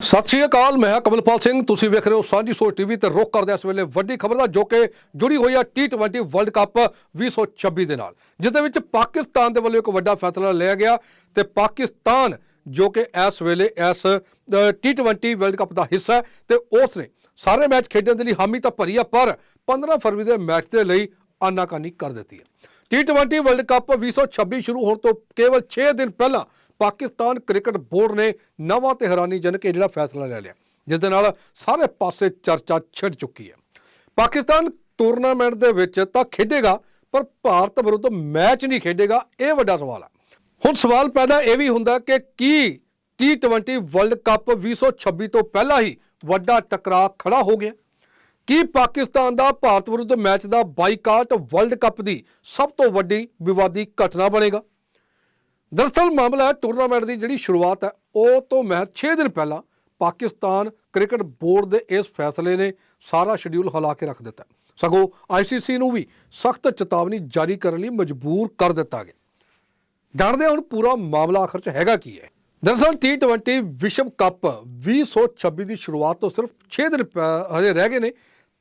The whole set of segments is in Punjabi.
ਸਤਿ ਸ਼੍ਰੀ ਅਕਾਲ ਮੈਂ ਹਾਂ ਕਮਲਪਾਲ ਸਿੰਘ। ਤੁਸੀਂ ਵੇਖ ਰਹੇ ਹੋ ਸਾਂਝੀ ਸੋਚ ਟੀਵੀ ਤੇ ਰੁਕ ਕਰਦੇ ਇਸ ਵੇਲੇ ਵੱਡੀ ਖਬਰ ਦਾ ਜੋ ਕਿ ਜੁੜੀ ਹੋਈ ਹੈ T20 ਵਰਲਡ ਕੱਪ 2026 ਦੇ ਨਾਲ। ਜਿਸ ਦੇ ਵਿੱਚ ਪਾਕਿਸਤਾਨ ਦੇ ਵੱਲੋਂ ਇੱਕ ਵੱਡਾ ਫੈਸਲਾ ਲਿਆ ਗਿਆ ਤੇ ਪਾਕਿਸਤਾਨ ਜੋ ਕਿ ਇਸ ਵੇਲੇ ਇਸ ਅ, T20 ਵਰਲਡ ਕੱਪ ਦਾ ਹਿੱਸਾ ਹੈ ਤੇ ਉਸ ਨੇ ਸਾਰੇ ਮੈਚ ਖੇਡਣ ਦੇ ਲਈ ਹਾਮੀ ਤਾਂ ਭਰੀ ਆ ਪਰ 15 ਫਰਵਰੀ ਦੇ ਮੈਚ ਦੇ ਲਈ ਆਨਾਕਾਨੀ ਕਰ ਦਿੱਤੀ ਹੈ। T20 ਵਰਲਡ ਕੱਪ 2026 ਸ਼ੁਰੂ ਹੋਣ ਤੋਂ ਕੇਵਲ 6 ਦਿਨ ਪਹਿਲਾਂ ਪਾਕਿਸਤਾਨ ਕ੍ਰਿਕਟ ਬੋਰਡ ਨੇ ਨਵਾਂ ਤੇ ਹੈਰਾਨੀਜਨਕ ਇਹ ਜਿਹੜਾ ਫੈਸਲਾ ਲੈ ਲਿਆ ਜਿਸ ਦੇ ਨਾਲ ਸਾਰੇ ਪਾਸੇ ਚਰਚਾ ਛਿੜ ਚੁੱਕੀ ਹੈ। ਪਾਕਿਸਤਾਨ ਟੂਰਨਾਮੈਂਟ ਦੇ ਵਿੱਚ ਤਾਂ ਖੇਡੇਗਾ, ਪਰ ਭਾਰਤ ਵਿਰੁੱਧ ਮੈਚ ਨਹੀਂ ਖੇਡੇਗਾ, ਇਹ ਵੱਡਾ ਸਵਾਲ ਹੈ। ਹੁਣ ਸਵਾਲ ਪੈਦਾ ਇਹ ਵੀ ਹੁੰਦਾ ਕਿ ਕੀ T20 ਵਰਲਡ ਕੱਪ 2026 ਤੋਂ ਪਹਿਲਾਂ ਹੀ ਵੱਡਾ ਟਕਰਾਅ ਖੜਾ ਹੋ ਗਿਆ? ਕੀ ਪਾਕਿਸਤਾਨ ਦਾ ਭਾਰਤ ਵਿਰੁੱਧ ਮੈਚ ਦਾ ਬਾਈਕਾਟ ਵਰਲਡ ਕੱਪ ਦੀ ਸਭ ਤੋਂ ਵੱਡੀ ਵਿਵਾਦੀ ਘਟਨਾ ਬਣੇਗਾ? ਦਰਅਸਲ ਮਾਮਲਾ ਟੂਰਨਾਮੈਂਟ ਦੀ ਜਿਹੜੀ ਸ਼ੁਰੂਆਤ ਹੈ ਉਹ ਤੋਂ ਮੈਚ 6 ਦਿਨ ਪਹਿਲਾਂ ਪਾਕਿਸਤਾਨ ਕ੍ਰਿਕਟ ਬੋਰਡ ਦੇ ਇਸ ਫੈਸਲੇ ਨੇ ਸਾਰਾ ਸ਼ਡਿਊਲ ਹਿਲਾ ਕੇ ਰੱਖ ਦਿੱਤਾ। ਸਗੋਂ ਆਈਸੀਸੀ ਨੂੰ ਵੀ ਸਖਤ ਚੇਤਾਵਨੀ ਜਾਰੀ ਕਰਨ ਲਈ ਮਜਬੂਰ ਕਰ ਦਿੱਤਾ ਗਿਆ। ਜਾਣਦੇ ਹਾਂ ਹੁਣ ਪੂਰਾ ਮਾਮਲਾ ਆਖਰ 'ਚ ਹੈਗਾ ਕੀ ਹੈ। ਦਰਅਸਲ T20 ਵਿਸ਼ਵ ਕੱਪ 2026 ਦੀ ਸ਼ੁਰੂਆਤ ਤੋਂ ਸਿਰਫ 6 ਦਿਨ ਪ- ਹਜੇ ਰਹਿ ਗਏ ਨੇ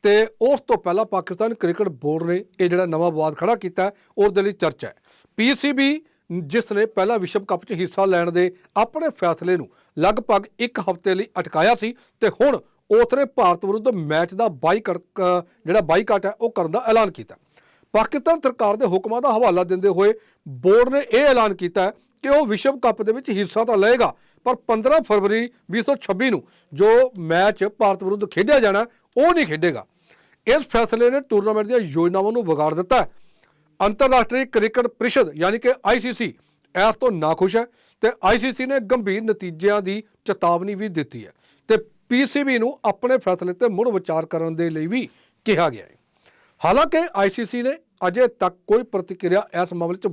ਤੇ ਉਸ ਤੋਂ ਪਹਿਲਾਂ ਪਾਕਿਸਤਾਨ ਕ੍ਰਿਕਟ ਬੋਰਡ ਨੇ ਇਹ ਜਿਹੜਾ ਨਵਾਂ ਵਿਵਾਦ ਖੜਾ ਕੀਤਾ ਹੈ, ਉਸ ਦੇ ਲਈ ਚਰਚਾ ਹੈ। ਪੀਸੀਬੀ ਜਿਸ ਨੇ ਪਹਿਲਾ ਵਿਸ਼ਵ ਕੱਪ 'ਚ ਹਿੱਸਾ ਲੈਣ ਦੇ ਆਪਣੇ ਫੈਸਲੇ ਨੂੰ ਲਗਭਗ ਇੱਕ ਹਫ਼ਤੇ ਲਈ ਅਟਕਾਇਆ ਸੀ ਤੇ ਹੁਣ ਉਸ ਨੇ ਭਾਰਤ ਵਿਰੁੱਧ ਮੈਚ ਦਾ ਬਾਈਕਾਟ ਜਿਹੜਾ ਬਾਈਕਾਟ ਹੈ, ਉਹ ਕਰਨ ਦਾ ਐਲਾਨ ਕੀਤਾ। ਪਾਕਿਸਤਾਨ ਸਰਕਾਰ ਦੇ ਹੁਕਮਾਂ ਦਾ ਹਵਾਲਾ ਦਿੰਦੇ ਹੋਏ ਬੋਰਡ ਨੇ ਇਹ ਐਲਾਨ ਕੀਤਾ ਕਿ ਉਹ ਵਿਸ਼ਵ ਕੱਪ ਦੇ ਵਿੱਚ ਹਿੱਸਾ ਤਾਂ ਲਏਗਾ, ਪਰ 15 ਫਰਵਰੀ 2026 ਨੂੰ ਜੋ ਮੈਚ ਭਾਰਤ ਵਿਰੁੱਧ ਖੇਡਿਆ ਜਾਣਾ, ਉਹ ਨਹੀਂ ਖੇਡੇਗਾ। ਇਸ ਫੈਸਲੇ ਨੇ ਟੂਰਨਾਮੈਂਟ ਦੀਆਂ ਯੋਜਨਾਵਾਂ ਨੂੰ ਵਿਗਾੜ ਦਿੱਤਾ ਹੈ। ਅੰਤਰਰਾਸ਼ਟਰੀ ਕ੍ਰਿਕਟ ਪ੍ਰੀਸ਼ਦ, ਯਾਨੀ ਕਿ ਆਈਸੀਸੀ ਇਸ ਤੋਂ ਨਾਖੁਸ਼ ਹੈ ਤੇ ਆਈਸੀਸੀ ਨੇ ਗੰਭੀਰ ਨਤੀਜਿਆਂ ਦੀ ਚੇਤਾਵਨੀ ਵੀ ਦਿੱਤੀ ਹੈ ਤੇ ਪੀਸੀਬੀ ਨੂੰ ਆਪਣੇ ਫੈਸਲੇ ਤੇ ਮੁੜ ਵਿਚਾਰ ਕਰਨ ਦੇ ਲਈ ਵੀ ਕਿਹਾ ਗਿਆ ਹੈ। ਹਾਲਾਂਕਿ ਆਈਸੀਸੀ ਨੇ ਅਜੇ ਤੱਕ ਕੋਈ ਪ੍ਰਤੀਕਿਰਿਆ ਇਸ ਮਾਮਲੇ 'ਚ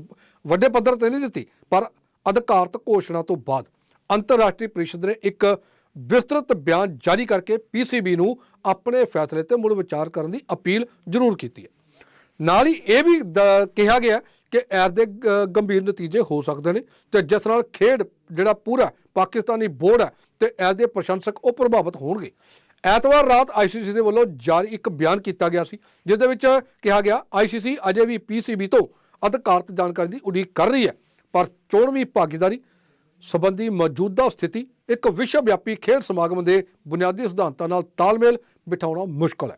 ਵੱਡੇ ਪੱਧਰ ਤੇ ਨਹੀਂ ਦਿੱਤੀ, ਪਰ ਅਧਿਕਾਰਤ ਘੋਸ਼ਣਾ ਤੋਂ ਬਾਅਦ ਅੰਤਰਰਾਸ਼ਟਰੀ ਪ੍ਰੀਸ਼ਦ ਨੇ ਇੱਕ ਵਿਸਤ੍ਰਿਤ ਬਿਆਨ ਜਾਰੀ ਕਰਕੇ ਪੀਸੀਬੀ ਨੂੰ ਆਪਣੇ ਫੈਸਲੇ ਤੇ ਮੁੜ ਵਿਚਾਰ ਕਰਨ ਦੀ ਅਪੀਲ ਜ਼ਰੂਰ ਕੀਤੀ ਹੈ। ਨਾਲ ਹੀ ਇਹ ਵੀ ਦ- ਕਿਹਾ ਗਿਆ ਕਿ ਐਰ ਦੇ ਗੰਭੀਰ ਨਤੀਜੇ ਹੋ ਸਕਦੇ ਨੇ ਤੇ ਜਿਸ ਨਾਲ ਖੇਡ ਜਿਹੜਾ ਪੂਰਾ ਪਾਕਿਸਤਾਨੀ ਬੋਰਡ ਹੈ ਤੇ ਐਰ ਦੇ ਪ੍ਰਸ਼ੰਸਕ ਉਹ ਪ੍ਰਭਾਵਿਤ ਹੋਣਗੇ। ਐਤਵਾਰ ਰਾਤ ਆਈਸੀਸੀ ਦੇ ਵੱਲੋਂ ਜਾਰੀ ਇੱਕ ਬਿਆਨ ਕੀਤਾ ਗਿਆ ਸੀ ਜਿਸ ਦੇ ਵਿੱਚ ਕਿਹਾ ਗਿਆ ਆਈਸੀਸੀ ਅਜੇ ਵੀ ਪੀਸੀਬੀ ਤੋਂ ਅਧਿਕਾਰਤ ਜਾਣਕਾਰੀ ਦੀ ਉਡੀਕ ਕਰ ਰਹੀ ਹੈ, ਪਰ ਚੋਣਵੀਂ ਭਾਗੀਦਾਰੀ ਸੰਬੰਧੀ ਮੌਜੂਦਾ ਸਥਿਤੀ ਇੱਕ ਵਿਸ਼ਵ ਵਿਆਪੀ ਖੇਡ ਸਮਾਗਮ ਦੇ ਬੁਨਿਆਦੀ ਸਿਧਾਂਤਾਂ ਨਾਲ ਤਾਲਮੇਲ ਬਿਠਾਉਣਾ ਮੁਸ਼ਕਲ ਹੈ।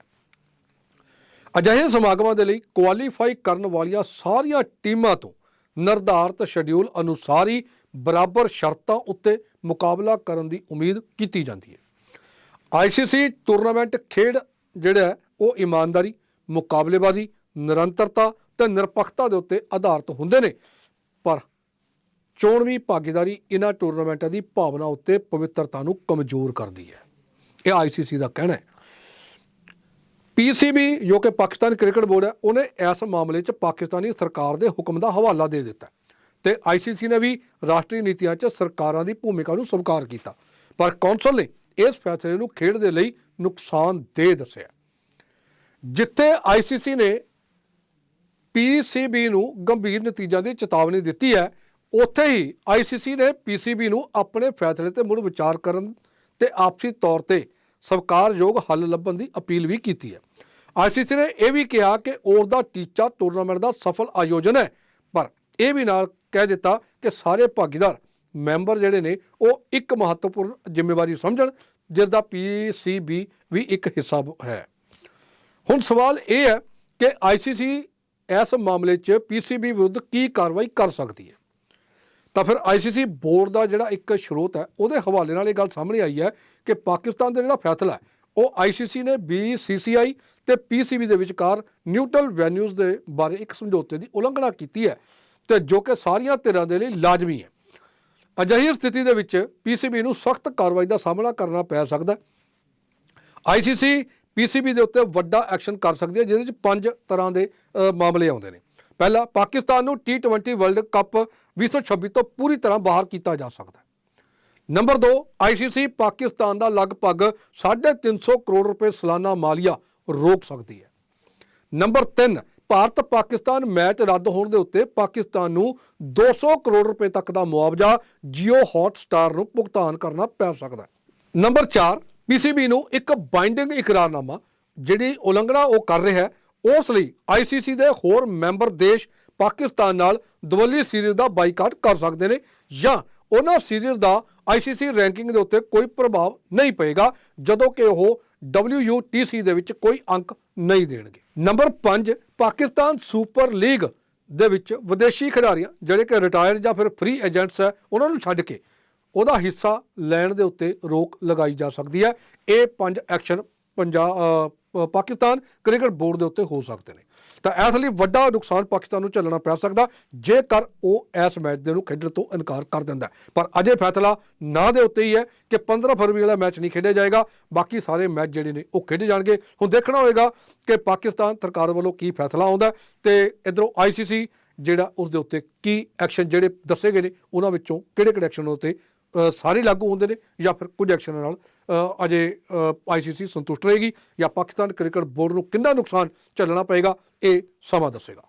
ਅਜਿਹੇ ਸਮਾਗਮਾਂ ਦੇ ਲਈ ਕੁਆਲੀਫਾਈ ਕਰਨ ਵਾਲੀਆਂ ਸਾਰੀਆਂ ਟੀਮਾਂ ਤੋਂ ਨਿਰਧਾਰਤ ਸ਼ਡਿਊਲ ਅਨੁਸਾਰ ਹੀ ਬਰਾਬਰ ਸ਼ਰਤਾਂ ਉੱਤੇ ਮੁਕਾਬਲਾ ਕਰਨ ਦੀ ਉਮੀਦ ਕੀਤੀ ਜਾਂਦੀ ਹੈ। ਆਈਸੀਸੀ ਟੂਰਨਾਮੈਂਟ ਖੇਡ ਜਿਹੜਾ ਉਹ ਇਮਾਨਦਾਰੀ, ਮੁਕਾਬਲੇਬਾਜ਼ੀ, ਨਿਰੰਤਰਤਾ ਤੇ ਨਿਰਪੱਖਤਾ ਦੇ ਉੱਤੇ ਆਧਾਰਿਤ ਹੁੰਦੇ ਨੇ। ਪਰ ਚੋਣਵੀਂ ਭਾਗੀਦਾਰੀ ਇਹਨਾਂ ਟੂਰਨਾਮੈਂਟਾਂ ਦੀ ਭਾਵਨਾ ਉੱਤੇ ਪਵਿੱਤਰਤਾ ਨੂੰ ਕਮਜ਼ੋਰ ਕਰਦੀ ਹੈ। ਇਹ ਆਈਸੀਸੀ ਦਾ ਕਹਿਣਾ ਹੈ। ਪੀਸੀਬੀ ਜੋ ਕਿ ਪਾਕਿਸਤਾਨ ਕ੍ਰਿਕਟ ਬੋਰਡ ਹੈ, ਉਹਨੇ ਇਸ ਮਾਮਲੇ 'ਚ ਪਾਕਿਸਤਾਨੀ ਸਰਕਾਰ ਦੇ ਹੁਕਮ ਦਾ ਹਵਾਲਾ ਦੇ ਦਿੱਤਾ। ਤੇ ਆਈਸੀਸੀ ਨੇ ਵੀ ਰਾਸ਼ਟਰੀ ਨੀਤੀਆਂ 'ਚ ਸਰਕਾਰਾਂ ਦੀ ਭੂਮਿਕਾ ਨੂੰ ਸਵੀਕਾਰ ਕੀਤਾ। ਪਰ ਕੌਂਸਲ ਨੇ ਇਸ ਫੈਸਲੇ ਨੂੰ ਖੇਡ ਦੇ ਲਈ ਨੁਕਸਾਨਦੇਹ ਦੱਸਿਆ। ਜਿੱਥੇ ਆਈਸੀਸੀ ਨੇ ਪੀਸੀਬੀ ਨੂੰ ਗੰਭੀਰ ਨਤੀਜਿਆਂ ਦੀ ਚੇਤਾਵਨੀ ਦਿੱਤੀ ਹੈ, ਉੱਥੇ ਹੀ ਆਈਸੀਸੀ ਨੇ ਪੀਸੀਬੀ ਨੂੰ ਆਪਣੇ ਫੈਸਲੇ ਤੇ ਮੁੜ ਵਿਚਾਰ ਕਰਨ ਤੇ ਆਪਸੀ ਤੌਰ ਤੇ ਸਵੀਕਾਰਯੋਗ ਹੱਲ ਲੱਭਣ ਦੀ ਅਪੀਲ ਵੀ ਕੀਤੀ ਹੈ। ਆਈਸੀਸੀ ਨੇ ਇਹ ਵੀ ਕਿਹਾ ਕਿ ਉਸ ਦਾ ਟੀਚਾ ਟੂਰਨਾਮੈਂਟ ਦਾ ਸਫਲ ਆਯੋਜਨ ਹੈ, ਪਰ ਇਹ ਵੀ ਨਾਲ ਕਹਿ ਦਿੱਤਾ ਕਿ ਸਾਰੇ ਭਾਗੀਦਾਰ, ਮੈਂਬਰ ਜਿਹੜੇ ਨੇ, ਉਹ ਇੱਕ ਮਹੱਤਵਪੂਰਨ ਜ਼ਿੰਮੇਵਾਰੀ ਸਮਝਣ, ਜਿਸ ਦਾ ਪੀਸੀਬੀ ਵੀ ਇੱਕ ਹਿੱਸਾ ਹੈ। ਹੁਣ ਸਵਾਲ ਇਹ ਹੈ ਕਿ ਆਈਸੀਸੀ ਇਸ ਮਾਮਲੇ 'ਚ ਪੀਸੀਬੀ ਵਿਰੁੱਧ ਕੀ ਕਾਰਵਾਈ ਕਰ ਸਕਦੀ ਹੈ? ਤਾਂ ਫਿਰ ਆਈਸੀਸੀ ਬੋਰਡ ਦਾ ਜਿਹੜਾ ਇੱਕ ਸਰੋਤ ਹੈ, ਉਹਦੇ ਹਵਾਲੇ ਨਾਲ ਇਹ ਗੱਲ ਸਾਹਮਣੇ ਆਈ ਹੈ ਕਿ ਪਾਕਿਸਤਾਨ ਦਾ ਜਿਹੜਾ ਫੈਸਲਾ ਹੈ, ਉਹ ਆਈਸੀਸੀ ਨੇ ਬੀਸੀਸੀਆਈ ਤੇ ਪੀਸੀਬੀ ਦੇ ਵਿਚਕਾਰ ਨਿਊਟਰਲ ਵੈਨਿਊਜ਼ ਦੇ ਬਾਰੇ ਇੱਕ ਸਮਝੌਤੇ ਦੀ ਉਲੰਘਣਾ ਕੀਤੀ ਹੈ ਤੇ ਜੋ ਕਿ ਸਾਰੀਆਂ ਧਿਰਾਂ ਦੇ ਲਈ ਲਾਜ਼ਮੀ ਹੈ। ਅਜਿਹੀ ਸਥਿਤੀ ਦੇ ਵਿੱਚ ਪੀਸੀਬੀ ਨੂੰ ਸਖਤ ਕਾਰਵਾਈ ਦਾ ਸਾਹਮਣਾ ਕਰਨਾ ਪੈ ਸਕਦਾ ਹੈ। ਆਈਸੀਸੀ ਪੀਸੀਬੀ ਦੇ ਉੱਤੇ ਵੱਡਾ ਐਕਸ਼ਨ ਕਰ ਸਕਦੀ ਹੈ, ਜਿਹਦੇ ਵਿੱਚ ਪੰਜ ਤਰ੍ਹਾਂ ਦੇ ਮਾਮਲੇ ਆਉਂਦੇ ਨੇ। ਪਹਿਲਾ ਪਾਕਿਸਤਾਨ ਨੂੰ T20 ਵਰਲਡ ਕੱਪ 2026 ਤੋਂ ਪੂਰੀ ਤਰ੍ਹਾਂ ਬਾਹਰ ਕੀਤਾ ਜਾ ਸਕਦਾ ਹੈ। ਨੰਬਰ 2 ਆਈਸੀਸੀ ਪਾਕਿਸਤਾਨ ਦਾ ਲਗਭਗ 350 ਕਰੋੜ ਰੁਪਏ ਸਾਲਾਨਾ ਮਾਲੀਆ ਰੋਕ ਸਕਦੀ ਹੈ। ਨੰਬਰ 3 ਭਾਰਤ ਪਾਕਿਸਤਾਨ ਮੈਚ ਰੱਦ ਹੋਣ ਦੇ ਉੱਤੇ ਪਾਕਿਸਤਾਨ ਨੂੰ 200 ਕਰੋੜ ਰੁਪਏ ਤੱਕ ਦਾ ਮੁਆਵਜ਼ਾ ਜੀਓ ਹੌਟਸਟਾਰ ਨੂੰ ਭੁਗਤਾਨ ਕਰਨਾ ਪੈ ਸਕਦਾ ਹੈ। ਨੰਬਰ 4 ਪੀਸੀਬੀ ਨੂੰ ਇੱਕ ਬਾਈਂਡਿੰਗ ਇਕਰਾਰਨਾਮਾ, ਜਿਹੜੀ ਉਲੰਘਣਾ ਉਹ ਕਰ ਰਿਹਾ ਹੈ ਉਸ ਲਈ ਆਈਸੀਸੀ ਦੇ ਹੋਰ ਮੈਂਬਰ ਦੇਸ਼ ਪਾਕਿਸਤਾਨ ਨਾਲ ਦਵੱਲੀ ਸੀਰੀਜ਼ ਦਾ ਬਾਈਕਾਟ ਕਰ ਸਕਦੇ ਨੇ ਜਾਂ ਉਹਨਾਂ ਸੀਰੀਜ਼ ਦਾ ਆਈਸੀਸੀ ਰੈਂਕਿੰਗ ਦੇ ਉੱਤੇ ਕੋਈ ਪ੍ਰਭਾਵ ਨਹੀਂ ਪਏਗਾ, ਜਦੋਂ ਕਿ ਉਹ WUTC ਦੇ ਵਿੱਚ ਕੋਈ ਅੰਕ ਨਹੀਂ ਦੇਣਗੇ। ਨੰਬਰ 5 ਪਾਕਿਸਤਾਨ ਸੁਪਰ ਲੀਗ ਦੇ ਵਿੱਚ ਵਿਦੇਸ਼ੀ ਖਿਡਾਰੀਆਂ, ਜਿਹੜੇ ਕਿ ਰਿਟਾਇਰ ਜਾਂ ਫਿਰ ਫ੍ਰੀ ਏਜੰਟਸ ਹੈ, ਉਹਨਾਂ ਨੂੰ ਛੱਡ ਕੇ ਉਹਦਾ ਹਿੱਸਾ ਲੈਣ ਦੇ ਉੱਤੇ ਰੋਕ ਲਗਾਈ ਜਾ ਸਕਦੀ ਹੈ। ਇਹ ਪੰਜ action Punjab Pakistan cricket board ਦੇ ਉੱਤੇ ਹੋ ਸਕਦੇ ਨੇ। ਤਾਂ ਇਸ ਲਈ ਵੱਡਾ ਨੁਕਸਾਨ ਪਾਕਿਸਤਾਨ ਨੂੰ ਝੱਲਣਾ ਪੈ ਸਕਦਾ, ਜੇਕਰ ਉਹ ਇਸ ਮੈਚ ਦੇ ਨੂੰ ਖੇਡਣ ਤੋਂ ਇਨਕਾਰ ਕਰ ਦਿੰਦਾ ਪਰ ਅਜੇ ਫੈਸਲਾ ਨਾ ਦੇ ਉੱਤੇ ਹੀ ਹੈ ਕਿ 15 ਫਰਵਰੀ ਵਾਲਾ ਮੈਚ ਨਹੀਂ ਖੇਡਿਆ ਜਾਏਗਾ, ਬਾਕੀ ਸਾਰੇ ਮੈਚ ਜਿਹੜੇ ਨੇ ਉਹ ਖੇਡੇ ਜਾਣਗੇ। ਹੁਣ ਦੇਖਣਾ ਹੋਏਗਾ ਕਿ ਪਾਕਿਸਤਾਨ ਸਰਕਾਰ ਵੱਲੋਂ ਕੀ ਫੈਸਲਾ ਆਉਂਦਾ ਹੈ ਤੇ ਇਧਰੋਂ ਆਈਸੀਸੀ ਜਿਹੜਾ ਉਸ ਦੇ ਉੱਤੇ ਕੀ ਐਕਸ਼ਨ ਜਿਹੜੇ ਦੱਸੇ ਗਏ ਨੇ, ਉਹਨਾਂ ਵਿੱਚੋਂ ਕਿਹੜੇ ਕਿਹੜੇ ਐਕਸ਼ਨ ਉੱਤੇ ਸਾਰੇ ਲਾਗੂ ਹੁੰਦੇ ਨੇ ਜਾਂ ਫਿਰ ਕੁਝ ਐਕਸ਼ਨ ਨਾਲ ਅਜੇ ਆਈਸੀਸੀ ਸੰਤੁਸ਼ਟ ਰਹੇਗੀ ਜਾਂ ਪਾਕਿਸਤਾਨ ਕ੍ਰਿਕਟ ਬੋਰਡ ਨੂੰ ਕਿੰਨਾ ਨੁਕਸਾਨ ਝੱਲਣਾ ਪਏਗਾ, ਇਹ ਸਮਾਂ ਦੱਸੇਗਾ।